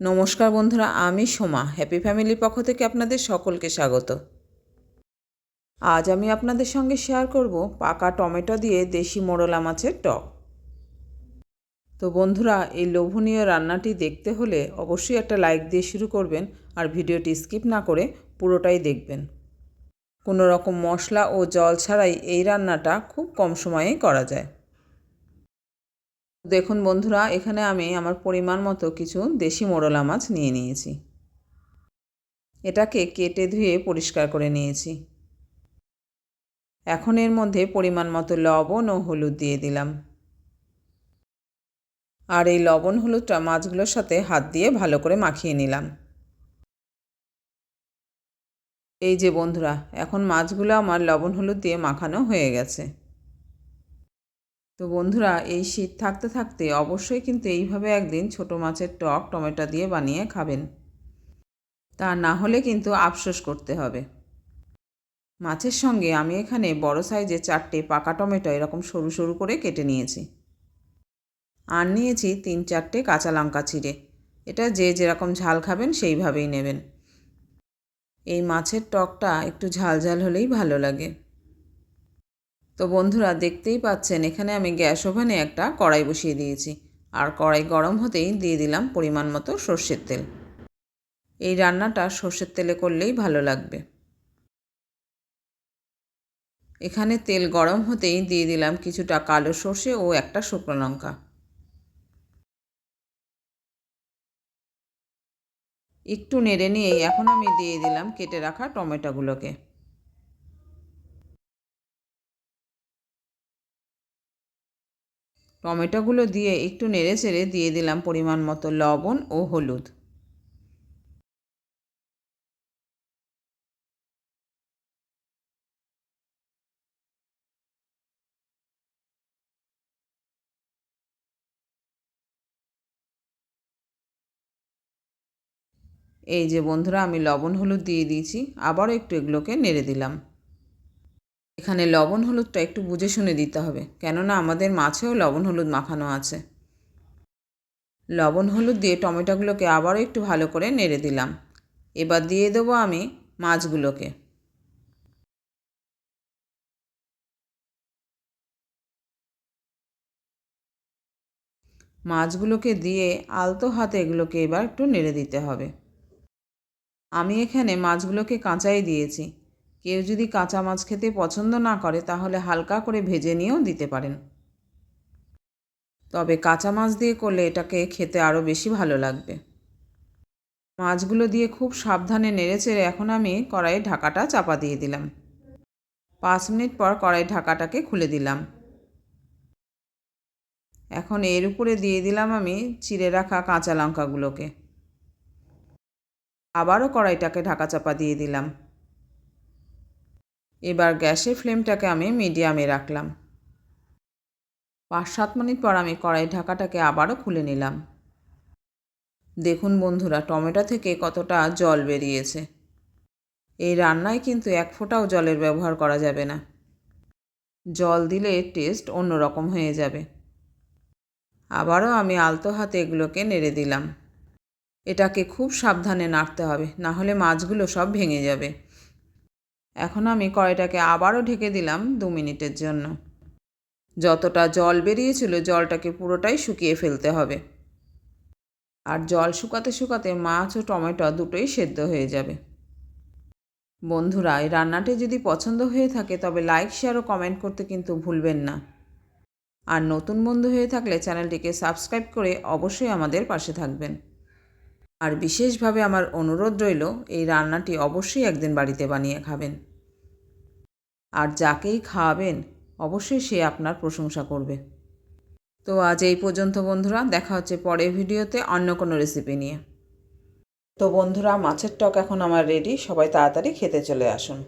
নমস্কার বন্ধুরা, আমি সোমা। হ্যাপি ফ্যামিলির পক্ষ থেকে আপনাদের সকলকে স্বাগত। আজ আমি আপনাদের সঙ্গে শেয়ার করব পাকা টমেটো দিয়ে দেশি মোরলা মাছের টক। তো বন্ধুরা, এই লোভনীয় রান্নাটি দেখতে হলে অবশ্যই একটা লাইক দিয়ে শুরু করবেন আর ভিডিওটি স্কিপ না করে পুরোটাই দেখবেন। কোনো রকম মশলা ও জল ছাড়াই এই রান্নাটা খুব কম সময়েই করা যায়। দেখুন বন্ধুরা, এখানে আমি আমার পরিমাণ মতো কিছু দেশি মোড়লা মাছ নিয়ে নিয়েছি। এটাকে কেটে ধুয়ে পরিষ্কার করে নিয়েছি। এখন এর মধ্যে পরিমাণ মতো লবণ ও হলুদ দিয়ে দিলাম। আর এই লবণ হলুদটা মাছগুলোর সাথে হাত দিয়ে ভালো করে মাখিয়ে নিলাম। এই যে বন্ধুরা, এখন মাছগুলো আমার লবণ হলুদ দিয়ে মাখানো হয়ে গেছে। তো বন্ধুরা, এই শীত থাকতে থাকতে অবশ্যই কিন্তু এইভাবে একদিন ছোট মাছের টক টমেটো দিয়ে বানিয়ে খাবেন। তা না হলে কিন্তু আফসোস করতে হবে। মাছের সঙ্গে আমি এখানে বড় সাইজে চারটে পাকা টমেটো এরকম সরু সরু করে কেটে নিয়েছি। আর নিয়েছি তিন চারটে কাঁচা লঙ্কা চিড়ে এটা যে যেরকম ঝাল খাবেন সেইভাবেই নেবেন। এই মাছের টকটা একটু ঝাল ঝাল হলেই ভালো লাগে। তো বন্ধুরা দেখতেই পাচ্ছেন, এখানে আমি গ্যাস ওভেনে একটা কড়াই বসিয়ে দিয়েছি। আর কড়াই গরম হতেই দিয়ে দিলাম পরিমাণ মতো সর্ষের তেল। এই রান্নাটা সর্ষের তেলে করলেই ভালো লাগবে। এখানে তেল গরম হতেই দিয়ে দিলাম কিছুটা কালো সর্ষে ও একটা শুকনো লঙ্কা। একটু নেড়ে নিয়েই এখন আমি দিয়ে দিলাম কেটে রাখা টমেটোগুলোকে। টমেটোগুলো দিয়ে একটু নেড়ে চেড়ে দিয়ে দিলাম পরিমাণ মতো লবণ ও হলুদ। এই যে বন্ধুরা, আমি লবণ হলুদ দিয়ে দিয়েছি, আবারও একটু এগুলোকে নেড়ে দিলাম। এখানে লবণ হলুদটা একটু বুঝে শুনে দিতে হবে, কেননা আমাদের মাছেও লবণ হলুদ মাখানো আছে। লবণ হলুদ দিয়ে টমেটোগুলোকে আবারও একটু ভালো করে নেড়ে দিলাম। এবার দিয়ে দেবো আমি মাছগুলোকে। মাছগুলোকে দিয়ে আলতো হাতে এগুলোকে এবার একটু নেড়ে দিতে হবে। আমি এখানে মাছগুলোকে কাঁচাই দিয়েছি। কেউ যদি কাঁচা মাছ খেতে পছন্দ না করে, তাহলে হালকা করে ভেজে নিয়েও দিতে পারেন। তবে কাঁচা মাছ দিয়ে করলে এটাকে খেতে আরও বেশি ভালো লাগবে। মাছগুলো দিয়ে খুব সাবধানে নেড়েচেড়ে এখন আমি কড়াইয়ের ঢাকাটা চাপা দিয়ে দিলাম। পাঁচ মিনিট পর কড়াই ঢাকাটাকে খুলে দিলাম। এখন এর উপরে দিয়ে দিলাম আমি চিড়ে রাখা কাঁচা লঙ্কাগুলোকে। আবারও কড়াইটাকে ঢাকা চাপা দিয়ে দিলাম। এবার গ্যাসের ফ্লেমটাকে আমি মিডিয়ামে রাখলাম। পাঁচ সাত মিনিট পর আমি কড়াই ঢাকাটাকে আবারও খুলে নিলাম। দেখুন বন্ধুরা, টমেটো থেকে কতটা জল বেরিয়েছে। এই রান্নায় কিন্তু এক ফোঁটাও জলের ব্যবহার করা যাবে না। জল দিলে টেস্ট অন্যরকম হয়ে যাবে। আবারও আমি আলতো হাতে এগুলোকে নেড়ে দিলাম। এটাকে খুব সাবধানে নাড়তে হবে না হলে মাছগুলো সব ভেঙে যাবে। এখন আমি কড়াইটাকে আবারও ঢেকে দিলাম দু মিনিটের জন্য। যতটা জল বেরিয়েছিল জলটাকে পুরোটাই শুকিয়ে ফেলতে হবে। আর জল শুকাতে শুকাতে মাছ ও টমেটো দুটোই সেদ্ধ হয়ে যাবে। বন্ধুরা, এই রান্নাটি যদি পছন্দ হয়ে থাকে, তবে লাইক, শেয়ার ও কমেন্ট করতে কিন্তু ভুলবেন না। আর নতুন বন্ধু হয়ে থাকলে চ্যানেলটিকে সাবস্ক্রাইব করে অবশ্যই আমাদের পাশে থাকবেন। আর বিশেষভাবে আমার অনুরোধ রইল, এই রান্নাটি অবশ্যই একদিন বাড়িতে বানিয়ে খাবেন। আর যাকেই খাওয়াবেন, অবশ্যই সে আপনার প্রশংসা করবে। তো আজ এই পর্যন্ত বন্ধুরা, দেখা হচ্ছে পরের ভিডিওতে অন্য কোনো রেসিপি নিয়ে। তো বন্ধুরা, মাছের টক এখন আমার রেডি সবাই তাড়াতাড়ি খেতে চলে আসুন।